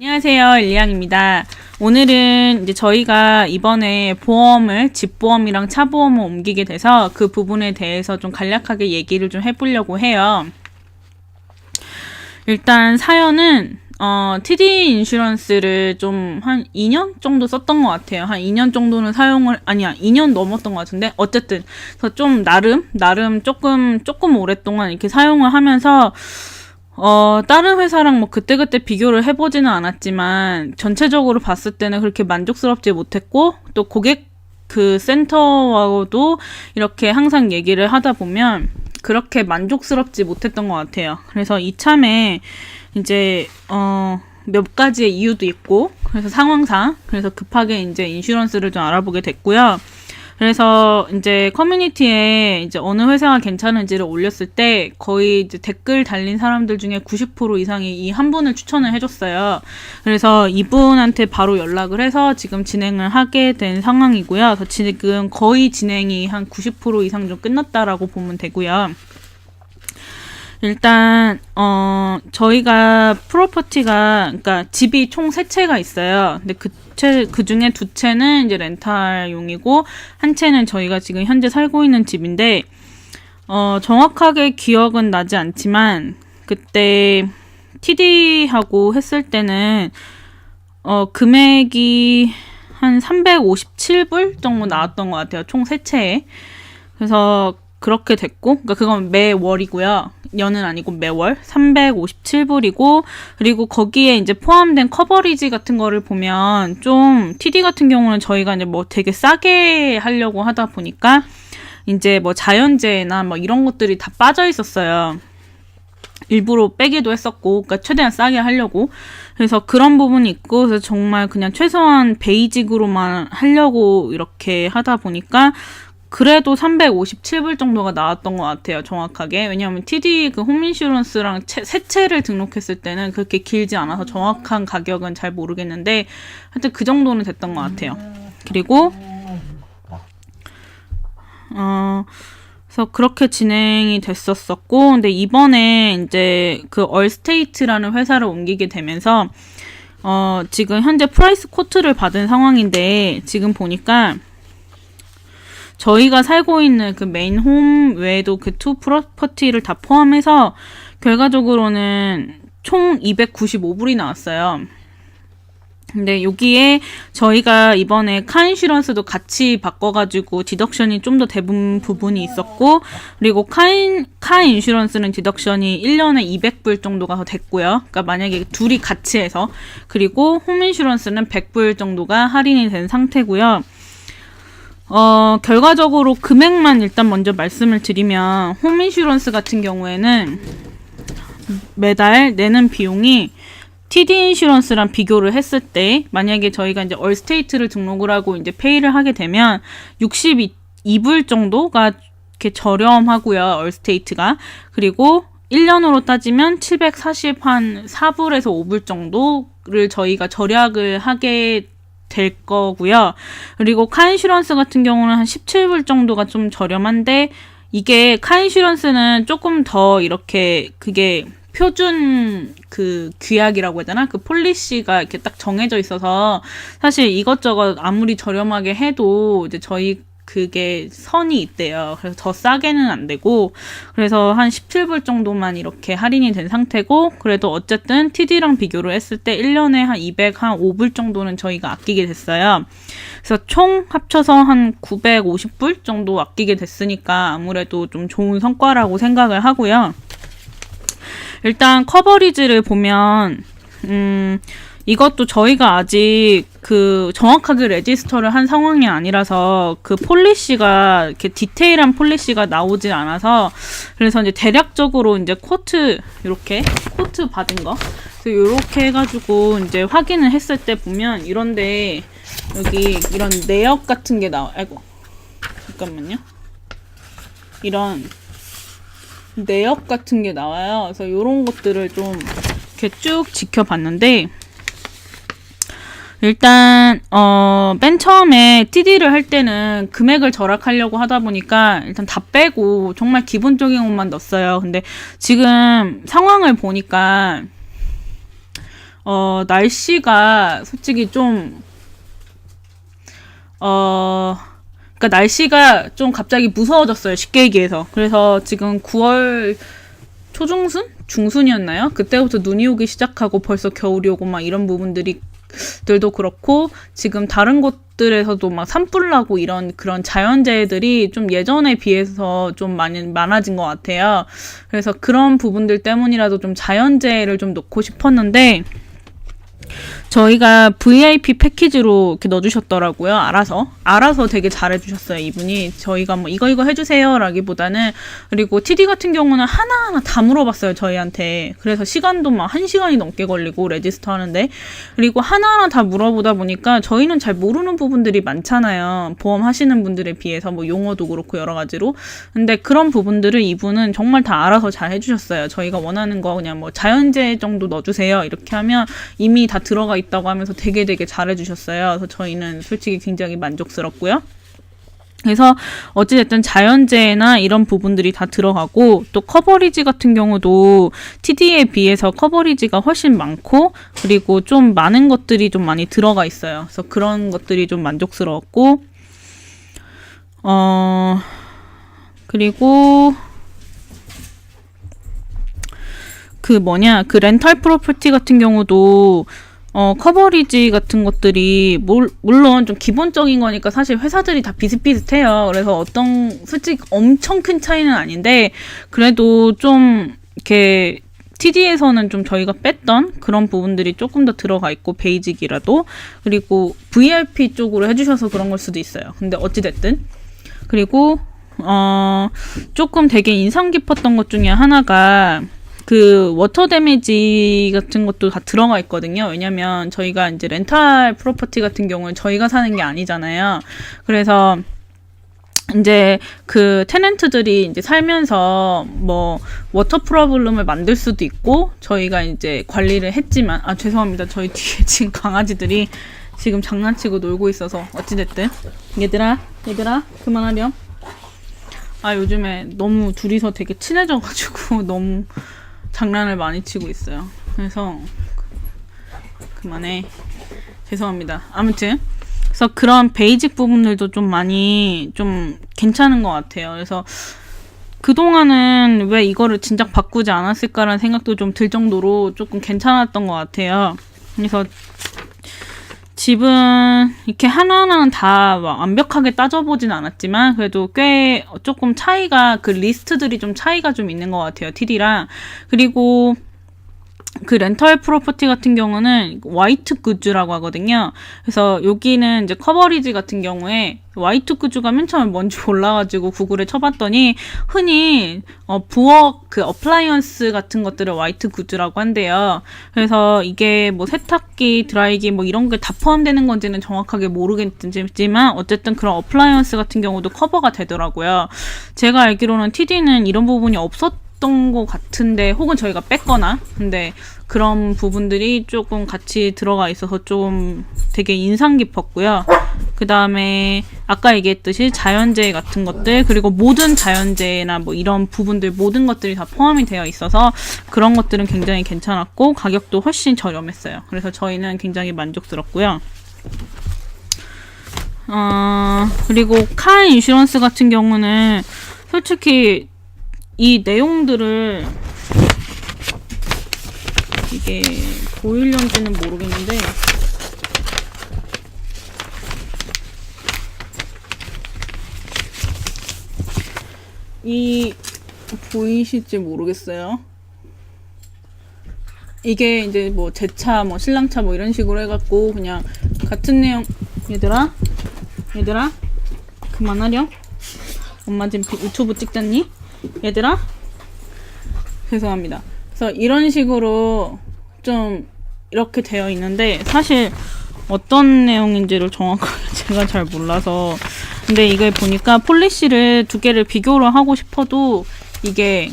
안녕하세요. 일리양입니다. 오늘은 이제 저희가 이번에 보험을 집보험이랑 차보험을 옮기게 돼서 그 부분에 대해서 좀 간략하게 얘기를 좀 해보려고 해요. 일단 사연은 어, TD 인슈런스를 좀 한 2년 정도 썼던 것 같아요. 한 2년 정도는 사용을, 아니야, 2년 넘었던 것 같은데, 어쨌든, 그래서 좀 나름, 나름 조금, 조금 오랫동안 이렇게 사용을 하면서, 어, 다른 회사랑 뭐 그때그때 비교를 해보지는 않았지만, 전체적으로 봤을 때는 그렇게 만족스럽지 못했고, 또 고객 그 센터하고도 이렇게 항상 얘기를 하다 보면, 그렇게 만족스럽지 못했던 것 같아요. 그래서 이참에 이제 어 몇 가지의 이유도 있고 그래서 상황상 그래서 급하게 이제 인슈런스를 좀 알아보게 됐고요. 그래서 이제 커뮤니티에 이제 어느 회사가 괜찮은지를 올렸을 때 거의 이제 댓글 달린 사람들 중에 90% 이상이 이 한 분을 추천을 해줬어요. 그래서 이분한테 바로 연락을 해서 지금 진행을 하게 된 상황이고요. 그래서 지금 거의 진행이 한 90% 이상 좀 끝났다라고 보면 되고요. 일단 어 저희가 프로퍼티가 그러니까 집이 총 세 채가 있어요. 근데 그 채 그 중에 두 채는 이제 렌탈용이고 한 채는 저희가 지금 현재 살고 있는 집인데 어 정확하게 기억은 나지 않지만 그때 TD하고 했을 때는 어 금액이 한 357불 정도 나왔던 것 같아요. 총 세 채에. 그래서 그렇게 됐고, 그러니까 그건 매월이고요. 연은 아니고 매월 357불이고 그리고 거기에 이제 포함된 커버리지 같은 거를 보면 좀 TD 같은 경우는 저희가 이제 뭐 되게 싸게 하려고 하다 보니까 이제 뭐 자연재해나 뭐 이런 것들이 다 빠져 있었어요. 일부러 빼기도 했었고, 그러니까 최대한 싸게 하려고. 그래서 그런 부분이 있고, 그래서 정말 그냥 최소한 베이직으로만 하려고 이렇게 하다 보니까 그래도 357불 정도가 나왔던 것 같아요, 정확하게. 왜냐하면 TD 그 홈인슈런스랑 채, 세 채를 등록했을 때는 그렇게 길지 않아서 정확한 가격은 잘 모르겠는데, 하여튼 그 정도는 됐던 것 같아요. 그리고, 어, 그래서 그렇게 진행이 됐었었고, 근데 이번에 이제 그 얼스테이트라는 회사를 옮기게 되면서, 어, 지금 현재 프라이스 코트를 받은 상황인데, 지금 보니까, 저희가 살고 있는 그 메인 홈 외에도 그 투 프로퍼티를 다 포함해서 결과적으로는 총 295불이 나왔어요. 근데 여기에 저희가 이번에 카 인슈런스도 같이 바꿔가지고 디덕션이 좀 더 대부분 부분이 있었고 그리고 카인 카 인슈런스는 디덕션이 1년에 200불 정도가 더 됐고요. 그러니까 만약에 둘이 같이 해서 그리고 홈 인슈런스는 100불 정도가 할인이 된 상태고요. 어, 결과적으로 금액만 일단 먼저 말씀을 드리면 홈인슈런스 같은 경우에는 매달 내는 비용이 TD 인슈런스랑 비교를 했을 때 만약에 저희가 이제 얼스테이트를 등록을 하고 이제 페이를 하게 되면 62불 정도가 이렇게 저렴하고요. 얼스테이트가. 그리고 1년으로 따지면 740 한 4불에서 5불 정도를 저희가 절약을 하게 될 거고요. 그리고 카인슈런스 같은 경우는 한 17불 정도가 좀 저렴한데 이게 카인슈런스는 조금 더 이렇게 그게 표준 그 규약이라고 되나? 그 폴리시가 이렇게 딱 정해져 있어서 사실 이것저것 아무리 저렴하게 해도 이제 저희 그게 선이 있대요. 그래서 더 싸게는 안 되고, 그래서 한 17불 정도만 이렇게 할인이 된 상태고, 그래도 어쨌든 TD랑 비교를 했을 때 1년에 한 200, 한 5불 정도는 저희가 아끼게 됐어요. 그래서 총 합쳐서 한 950불 정도 아끼게 됐으니까 아무래도 좀 좋은 성과라고 생각을 하고요. 일단 커버리지를 보면, 음, 이것도 저희가 아직 그 정확하게 레지스터를 한 상황이 아니라서 그 폴리시가 이렇게 디테일한 폴리시가 나오질 않아서 그래서 이제 대략적으로 이제 코트 이렇게 코트 받은 거. 이렇게 해가지고 이제 확인을 했을 때 보면 이런데 여기 이런 내역 같은 게 나와 아이고 잠깐만요. 이런 내역 같은 게 나와요. 그래서 이런 것들을 좀 이렇게 쭉 지켜봤는데 일단 어, 맨 처음에 TD를 할 때는 금액을 절약하려고 하다 보니까 일단 다 빼고 정말 기본적인 것만 넣었어요. 근데 지금 상황을 보니까 어, 날씨가 솔직히 좀, 어, 그니까 날씨가 좀 갑자기 무서워졌어요. 쉽게 얘기해서. 그래서 지금 9월 초중순? 중순이었나요? 그때부터 눈이 오기 시작하고 벌써 겨울이 오고 막 이런 부분들이 들도 그렇고 지금 다른 곳들에서도 막 산불 나고 이런 그런 자연재해들이 좀 예전에 비해서 좀 많이 많아진 것 같아요. 그래서 그런 부분들 때문이라도 좀 자연재해를 좀 놓고 싶었는데 저희가 VIP 패키지로 이렇게 넣어주셨더라고요. 알아서. 알아서 되게 잘해주셨어요, 이분이. 저희가 뭐 이거 이거 해주세요. 라기보다는. 그리고 TD 같은 경우는 하나하나 다 물어봤어요, 저희한테. 그래서 시간도 막 한 시간이 넘게 걸리고, 레지스터 하는데. 그리고 하나하나 다 물어보다 보니까 저희는 잘 모르는 부분들이 많잖아요. 보험 하시는 분들에 비해서 뭐 용어도 그렇고 여러 가지로. 근데 그런 부분들을 이분은 정말 다 알아서 잘 해주셨어요. 저희가 원하는 거 그냥 뭐 자연재해 정도 넣어주세요. 이렇게 하면 이미 다 들어가 있 다고 하면서 되게 되게 잘해주셨어요. 그래서 저희는 솔직히 굉장히 만족스럽고요. 그래서 어찌됐든 자연재해나 이런 부분들이 다 들어가고 또 커버리지 같은 경우도 TD에 비해서 커버리지가 훨씬 많고 그리고 좀 많은 것들이 좀 많이 들어가 있어요. 그래서 그런 것들이 좀 만족스러웠고 어 그리고 그 뭐냐 그 렌탈 프로퍼티 같은 경우도 어 커버리지 같은 것들이 물, 물론 좀 기본적인 거니까 사실 회사들이 다 비슷비슷해요. 그래서 어떤 솔직히 엄청 큰 차이는 아닌데 그래도 좀 이렇게 TD에서는 좀 저희가 뺐던 그런 부분들이 조금 더 들어가 있고 베이직이라도 그리고 VIP 쪽으로 해주셔서 그런 걸 수도 있어요. 근데 어찌 됐든 그리고 어 조금 되게 인상 깊었던 것 중에 하나가 그 워터 데미지 같은 것도 다 들어가 있거든요. 왜냐면 저희가 이제 렌탈 프로퍼티 같은 경우는 저희가 사는 게 아니잖아요. 그래서 이제 그 테넨트들이 이제 살면서 뭐 워터 프로블럼을 만들 수도 있고 저희가 이제 관리를 했지만 아 죄송합니다. 저희 뒤에 지금 강아지들이 지금 장난치고 놀고 있어서 어찌됐든 얘들아 얘들아 그만하렴. 아 요즘에 너무 둘이서 되게 친해져가지고 너무 장난을 많이 치고 있어요. 그래서 그만해. 죄송합니다. 아무튼 그래서 그런 베이직 부분들도 좀 많이 좀 괜찮은 것 같아요. 그래서 그동안은 왜 이거를 진작 바꾸지 않았을까라는 생각도 좀 들 정도로 조금 괜찮았던 것 같아요. 그래서 집은 이렇게 하나하나는 다 완벽하게 따져보진 않았지만 그래도 꽤 조금 차이가 그 리스트들이 좀 차이가 좀 있는 것 같아요 TD랑. 그리고 그 렌털 프로퍼티 같은 경우는 화이트 굿즈라고 하거든요. 그래서 여기는 이제 커버리지 같은 경우에 화이트 굿즈가 맨 처음에 뭔지 몰라가지고 구글에 쳐봤더니 흔히 어, 부엌 그 어플라이언스 같은 것들을 화이트 굿즈라고 한대요. 그래서 이게 뭐 세탁기, 드라이기 뭐 이런 게 다 포함되는 건지는 정확하게 모르겠지만 어쨌든 그런 어플라이언스 같은 경우도 커버가 되더라고요. 제가 알기로는 TD는 이런 부분이 없었 있었던 것 같은데 혹은 저희가 뺐거나 근데 그런 부분들이 조금 같이 들어가 있어서 좀 되게 인상 깊었고요. 그 다음에 아까 얘기했듯이 자연재해 같은 것들 그리고 모든 자연재해나 뭐 이런 부분들 모든 것들이 다 포함이 되어 있어서 그런 것들은 굉장히 괜찮았고 가격도 훨씬 저렴했어요. 그래서 저희는 굉장히 만족스럽고요. 어, 그리고 카 인슈런스 같은 경우는 솔직히 이 내용들을 이게 보일런지는 모르겠는데 이 보이실지 모르겠어요. 이게 이제 뭐 제 차, 뭐 신랑 차 뭐 이런 식으로 해갖고 그냥 같은 내용 얘들아 얘들아 그만하렴 엄마 지금 유튜브 찍잖니? 얘들아 죄송합니다. 그래서 이런 식으로 좀 이렇게 되어 있는데 사실 어떤 내용인지를 정확하게 제가 잘 몰라서 근데 이걸 보니까 폴리시를 두 개를 비교를 하고 싶어도 이게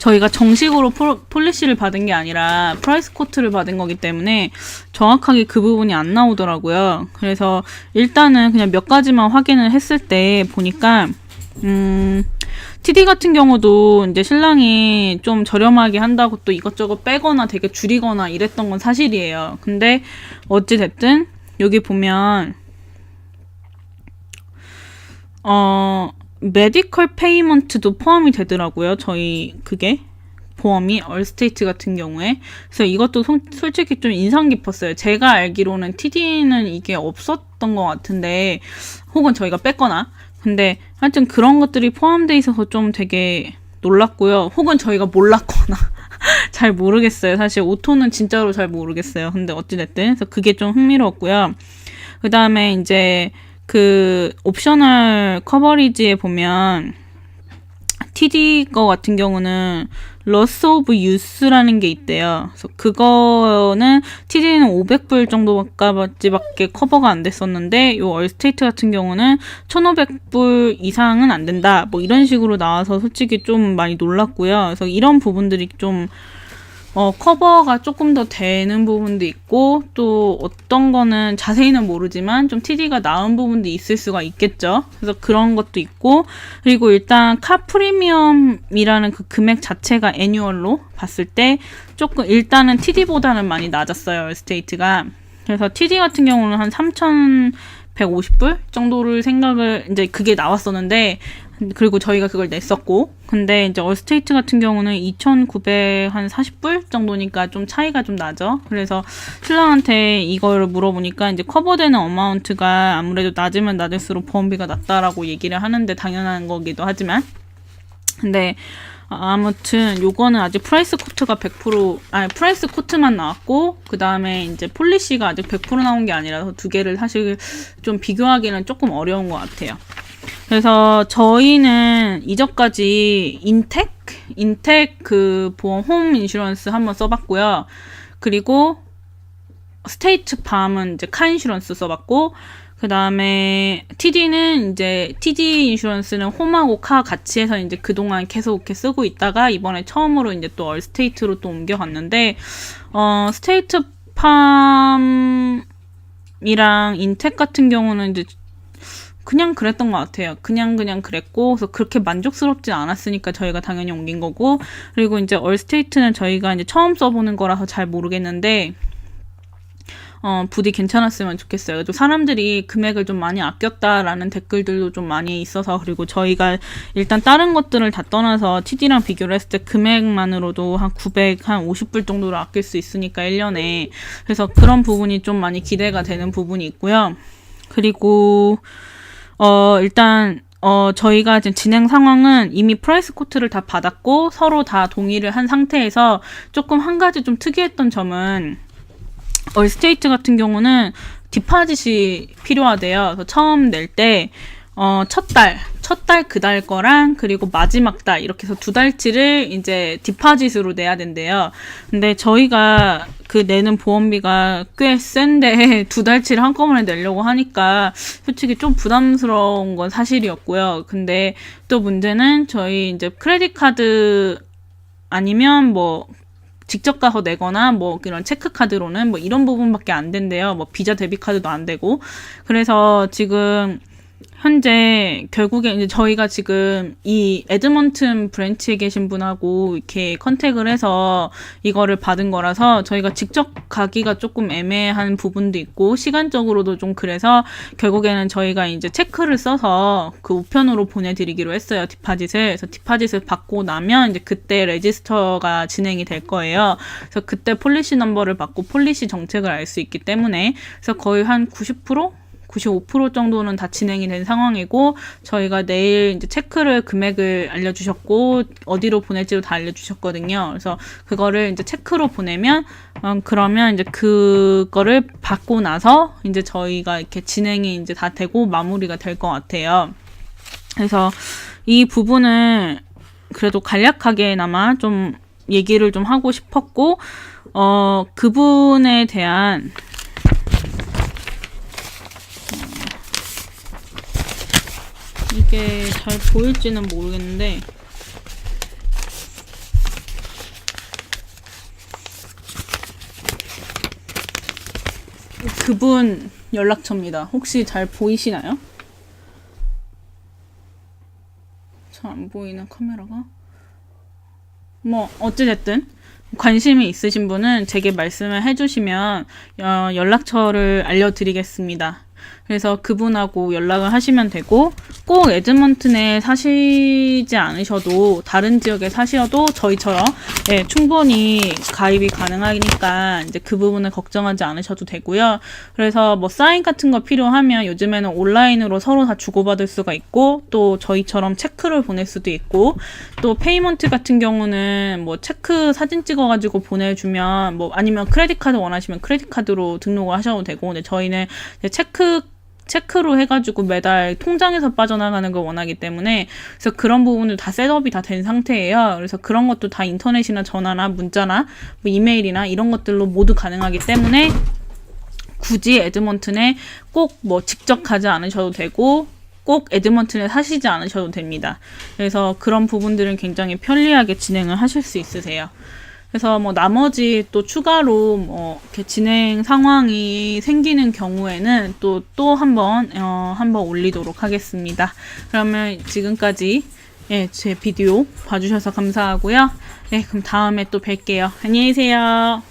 저희가 정식으로 폴리시를 받은 게 아니라 프라이스 코트를 받은 거기 때문에 정확하게 그 부분이 안 나오더라고요. 그래서 일단은 그냥 몇 가지만 확인을 했을 때 보니까 음 TD 같은 경우도 이제 신랑이 좀 저렴하게 한다고 또 이것저것 빼거나 되게 줄이거나 이랬던 건 사실이에요. 근데 어찌됐든 여기 보면 어 메디컬 페이먼트도 포함이 되더라고요. 저희 그게 보험이 얼스테이트 같은 경우에 그래서 이것도 소- 솔직히 좀 인상 깊었어요. 제가 알기로는 TD는 이게 없었던 것 같은데 혹은 저희가 뺐거나 근데 하여튼 그런 것들이 포함돼 있어서 좀 되게 놀랐고요. 혹은 저희가 몰랐거나 잘 모르겠어요. 사실 오토는 진짜로 잘 모르겠어요. 근데 어찌됐든 그래서 그게 좀 흥미로웠고요. 그 다음에 이제 그 옵셔널 커버리지에 보면 TD 거 같은 경우는 loss of use라는 게 있대요. 그래서 그거는 TD는 500불 정도까지밖에 커버가 안 됐었는데 요 얼스테이트 같은 경우는 1,500불 이상은 안 된다. 뭐 이런 식으로 나와서 솔직히 좀 많이 놀랐고요. 그래서 이런 부분들이 좀 어, 커버가 조금 더 되는 부분도 있고, 또 어떤 거는 자세히는 모르지만 좀 TD가 나은 부분도 있을 수가 있겠죠. 그래서 그런 것도 있고, 그리고 일단 카 프리미엄이라는 그 금액 자체가 애뉴얼로 봤을 때 조금 일단은 TD보다는 많이 낮았어요, 스테이트가. 그래서 TD 같은 경우는 한 3,150불 정도를 생각을, 이제 그게 나왔었는데, 그리고 저희가 그걸 냈었고, 근데 이제 얼스테이트 같은 경우는 2,940불 정도니까 좀 차이가 좀 나죠. 그래서 신랑한테 이걸 물어보니까 이제 커버되는 어마운트가 아무래도 낮으면 낮을수록 보험비가 낮다라고 얘기를 하는데 당연한 거기도 하지만, 근데 아, 아무튼 요거는 아직 프라이스 코트가 100% 아니 프라이스 코트만 나왔고 그 다음에 이제 폴리시가 아직 100% 나온 게 아니라서 두 개를 사실 좀 비교하기는 조금 어려운 것 같아요. 그래서 저희는 이전까지 인텍 인텍 그 보험 홈 인슈런스 한번 써봤고요. 그리고 스테이트 팜은 이제 카 인슈런스 써봤고 그 다음에 TD는 이제 TD 인슈런스는 홈하고 카 같이 해서 이제 그동안 계속 이렇게 쓰고 있다가 이번에 처음으로 이제 또 얼스테이트로 또 옮겨갔는데 어 스테이트 팜이랑 인텍 같은 경우는 이제 그냥 그랬던 것 같아요. 그냥 그냥 그랬고 그래서 그렇게 만족스럽진 않았으니까 저희가 당연히 옮긴 거고 그리고 이제 얼스테이트는 저희가 이제 처음 써보는 거라서 잘 모르겠는데 어, 부디 괜찮았으면 좋겠어요. 그래도 사람들이 금액을 좀 많이 아꼈다라는 댓글들도 좀 많이 있어서 그리고 저희가 일단 다른 것들을 다 떠나서 TD랑 비교를 했을 때 금액만으로도 한 900, 한 50불 정도로 아낄 수 있으니까 1년에. 그래서 그런 부분이 좀 많이 기대가 되는 부분이 있고요. 그리고 어, 일단 어, 저희가 지금 진행 상황은 이미 프라이스 코트를 다 받았고 서로 다 동의를 한 상태에서 조금 한 가지 좀 특이했던 점은 얼스테이트 같은 경우는 디파짓이 필요하대요. 그래서 처음 낼 때, 어, 첫 달, 첫 달 그 달 거랑 그리고 마지막 달 이렇게 해서 두 달치를 이제 디파짓으로 내야 된대요. 근데 저희가 그 내는 보험비가 꽤 센데 두 달치를 한꺼번에 내려고 하니까 솔직히 좀 부담스러운 건 사실이었고요. 근데 또 문제는 저희 이제 크레딧 카드 아니면 뭐 직접 가서 내거나 뭐 그런 체크카드로는 뭐 이런 부분밖에 안 된대요. 뭐 비자 데뷔 카드도 안 되고. 그래서 지금 현재 결국에 이제 저희가 지금 이 에드먼튼 브랜치에 계신 분하고 이렇게 컨택을 해서 이거를 받은 거라서 저희가 직접 가기가 조금 애매한 부분도 있고 시간적으로도 좀 그래서 결국에는 저희가 이제 체크를 써서 그 우편으로 보내드리기로 했어요 디파짓을. 그래서 디파짓을 받고 나면 이제 그때 레지스터가 진행이 될 거예요. 그래서 그때 폴리시 넘버를 받고 폴리시 정책을 알 수 있기 때문에 그래서 거의 한 90% 95% 정도는 다 진행이 된 상황이고 저희가 내일 이제 체크를 금액을 알려주셨고 어디로 보낼지도 다 알려주셨거든요. 그래서 그거를 이제 체크로 보내면 음, 그러면 이제 그거를 받고 나서 이제 저희가 이렇게 진행이 이제 다 되고 마무리가 될 것 같아요. 그래서 이 부분을 그래도 간략하게나마 좀 얘기를 좀 하고 싶었고 어 그분에 대한 이게 잘 보일지는 모르겠는데 그분 연락처입니다. 혹시 잘 보이시나요? 자, 안 보이는 카메라가. 뭐 어찌됐든 관심이 있으신 분은 제게 말씀을 해주시면 어, 연락처를 알려드리겠습니다. 그래서 그분하고 연락을 하시면 되고 꼭 에드먼튼에 사시지 않으셔도 다른 지역에 사셔도 저희처럼 예, 충분히 가입이 가능하니까 이제 그 부분을 걱정하지 않으셔도 되고요. 그래서 뭐 사인 같은 거 필요하면 요즘에는 온라인으로 서로 다 주고받을 수가 있고 또 저희처럼 체크를 보낼 수도 있고 또 페이먼트 같은 경우는 뭐 체크 사진 찍어가지고 보내주면 뭐 아니면 크레딧 카드 원하시면 크레딧 카드로 등록을 하셔도 되고 근데 저희는 체크 체크로 해가지고 매달 통장에서 빠져나가는 걸 원하기 때문에 그래서 그런 부분을 다 셋업이 다 된 상태예요. 그래서 그런 것도 다 인터넷이나 전화나 문자나 뭐 이메일이나 이런 것들로 모두 가능하기 때문에 굳이 에드먼튼에 꼭 뭐 직접 가지 않으셔도 되고 꼭 에드먼튼에 사시지 않으셔도 됩니다. 그래서 그런 부분들은 굉장히 편리하게 진행을 하실 수 있으세요. 그래서 뭐 나머지 또 추가로 뭐 이렇게 진행 상황이 생기는 경우에는 또 또 한번 어 한번 올리도록 하겠습니다. 그러면 지금까지 예, 제 비디오 봐주셔서 감사하고요. 네, 그럼 다음에 또 뵐게요. 안녕히 계세요.